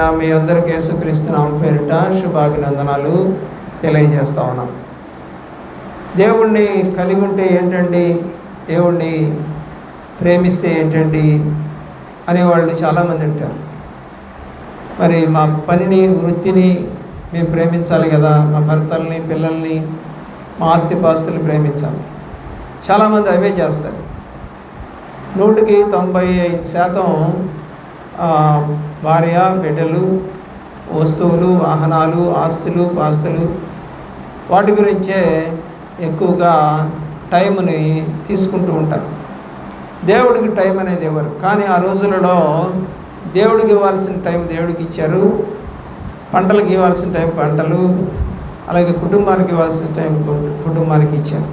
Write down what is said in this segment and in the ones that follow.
మీ అందరికి యేసుక్రీస్తునామ పేరిట శుభాభినందనాలు తెలియజేస్తా ఉన్నాం. దేవుణ్ణి కలిగి ఉంటే ఏంటండి? దేవుణ్ణి ప్రేమిస్తే ఏంటండి? అనేవాళ్ళు చాలామంది ఉంటారు. మరి మా పనిని వృత్తిని మేము ప్రేమించాలి కదా? మా భర్తల్ని పిల్లల్ని మా ఆస్తిపాస్తులు ప్రేమించాలి. చాలామంది అవే చేస్తారు. నూటికి తొంభై ఐదు శాతం భార్య బిడ్డలు వస్తువులు వాహనాలు ఆస్తులు పాస్తులు వాటి గురించే ఎక్కువగా టైంని తీసుకుంటూ ఉంటారు. దేవుడికి టైం అనేది ఎవరు? కానీ ఆ రోజులలో దేవుడికి ఇవ్వాల్సిన టైం దేవుడికి ఇచ్చారు. పంటలకు ఇవ్వాల్సిన టైం పంటలు అలాగే కుటుంబానికి ఇవ్వాల్సిన టైం కుటుంబానికి ఇచ్చారు.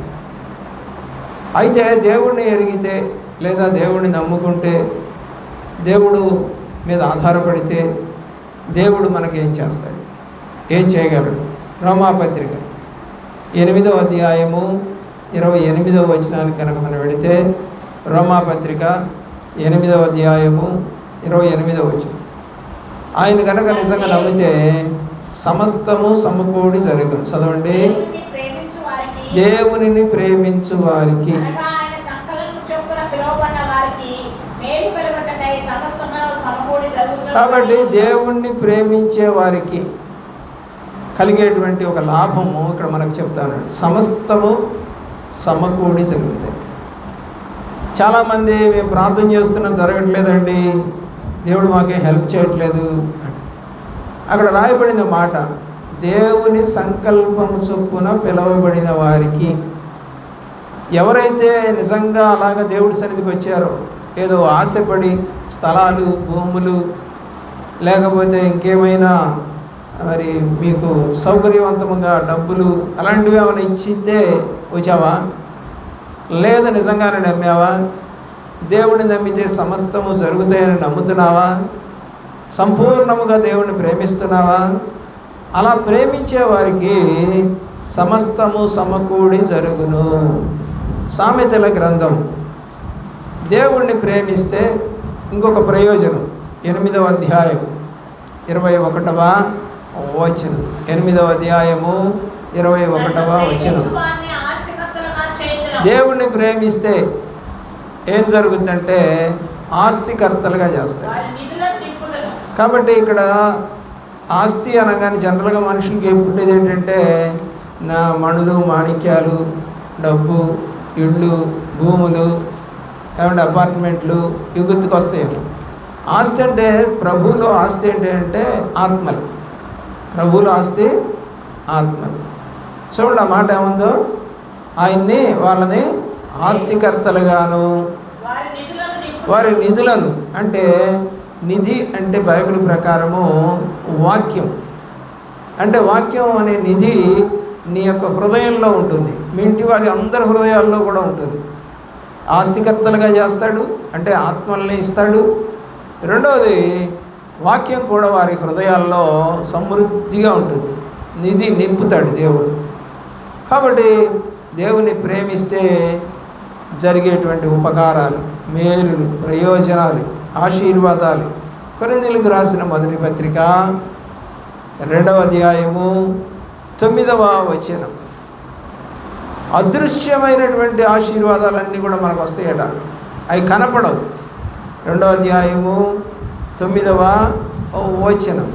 అయితే దేవుడిని ఎరిగితే లేదా దేవుడిని నమ్ముకుంటే దేవుడు మీద ఆధారపడితే దేవుడు మనకి ఏం చేస్తాడు? ఏం చేయగలడు? రోమాపత్రిక. ఎనిమిదవ అధ్యాయము ఇరవై ఎనిమిదవ వచనానికి కనుక మనం వెళితే రోమాపత్రిక ఎనిమిదవ అధ్యాయము ఇరవై ఎనిమిదవ వచనం. ఆయన కనుక నిజంగా నమ్మితే సమస్తము సమకూడి జరుగును. చదవండి. దేవునిని ప్రేమించు వారికి అనగా ఆయన సంకలనం చొప్పున పిలువబడిన వారికి మేలు కలుగుటకై సమస్తమును సమకూడి జరుగుచున్నవి. కాబట్టి దేవుణ్ణి ప్రేమించే వారికి కలిగేటువంటి ఒక లాభము ఇక్కడ మనకు చెప్తాను. సమస్తము సమకూడి జరుగుతాయి. చాలామంది మేము ప్రార్థన చేస్తున్నాం జరగట్లేదండి దేవుడు మాకే హెల్ప్ చేయట్లేదు అక్కడ రాయబడిన మాట దేవుని సంకల్పము చొప్పున పిలవబడిన వారికి ఎవరైతే నిజంగా అలాగ దేవుడి సన్నిధికి వచ్చారో ఏదో ఆశపడి స్థలాలు భూములు లేకపోతే ఇంకేమైనా మరి మీకు సౌకర్యవంతంగా డబ్బులు అలాంటివి ఏమైనా ఇచ్చితే వచ్చావా? లేదు నిజంగానే నమ్మావా? దేవుడిని నమ్మితే సమస్తము జరుగుతాయని నమ్ముతున్నావా? సంపూర్ణముగా దేవుడిని ప్రేమిస్తున్నావా? అలా ప్రేమించే వారికి సమస్తము సమకూడి జరుగును. సామెతల గ్రంథం. దేవుణ్ణి ప్రేమిస్తే ఇంకొక ప్రయోజనం. ఎనిమిదవ అధ్యాయం ఇరవై ఒకటవ వచనం. ఎనిమిదవ అధ్యాయము ఇరవై ఒకటవ వచనం. దేవుణ్ణి ప్రేమిస్తే ఏం జరుగుతుందంటే ఆస్తికర్తలుగా చేస్తాడు. కాబట్టి ఇక్కడ ఆస్తి అనగానే జనరల్గా మనుషులకి పుట్టేది ఏంటంటే నా మణులు మాణిక్యాలు డబ్బు ఇళ్ళు భూములు ఏమంటే అపార్ట్మెంట్లు ఇవి గుర్తుకొస్తాయి ఆస్తి అంటే ప్రభువులో ఆస్తి ఏంటి అంటే ఆత్మలు. ప్రభువులో ఆస్తి ఆత్మలు. చూడండి ఆ మాట ఏముందో? ఆయన్ని వాళ్ళని ఆస్తికర్తలుగాను వారి నిధులను వారి నిధులను అంటే నిధి అంటే బైబిల్ ప్రకారము వాక్యం. అంటే వాక్యం అనే నిధి నీ యొక్క హృదయంలో ఉంటుంది. మీ ఇంటి వారి అందరి హృదయాల్లో కూడా ఉంటుంది. ఆస్తికర్తలుగా చేస్తాడు అంటే ఆత్మల్ని ఇస్తాడు రెండవది వాక్యం కూడా వారి హృదయాల్లో సమృద్ధిగా ఉంటుంది. నిధి నింపుతాడు దేవుడు. కాబట్టి దేవుని ప్రేమిస్తే జరిగేటువంటి ఉపకారాలు మేలులు ప్రయోజనాలు ఆశీర్వాదాలు. కొరిందులకు రాసిన మొదటి పత్రిక రెండవ అధ్యాయము తొమ్మిదవ వచనం. అదృశ్యమైనటువంటి ఆశీర్వాదాలన్నీ కూడా మనకు వస్తాయట. అవి కనపడవు. రెండవ అధ్యాయము తొమ్మిదవ వచనం.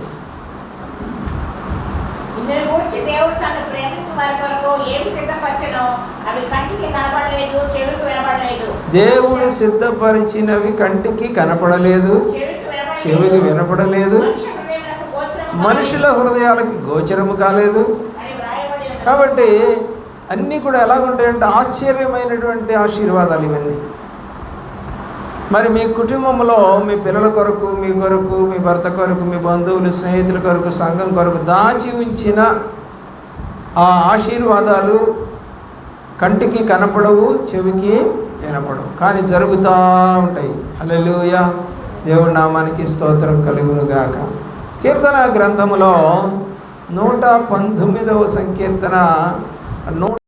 దేవుడు సిద్ధపరిచినవి కంటికి కనపడలేదు చెవికి వినపడలేదు. మనుషుల హృదయాలకి గోచరము కాలేదు. కాబట్టి అన్నీ కూడా ఎలాగుంటాయంటే ఆశ్చర్యమైనటువంటి ఆశీర్వాదాలు ఇవన్నీ. మరి మీ కుటుంబంలో మీ పిల్లల కొరకు మీ కొరకు మీ భర్త కొరకు మీ బంధువులు స్నేహితుల కొరకు సంఘం కొరకు దాచి ఉంచిన ఆ ఆశీర్వాదాలు కంటికి కనపడవు చెవికి వినపడవు. కానీ జరుగుతూ ఉంటాయి. అలెలుయ దేవుడి నామానికి స్తోత్రం కలుగునుగాక. కీర్తన గ్రంథములో నూట పంతొమ్మిదవ సంకీర్తన నూట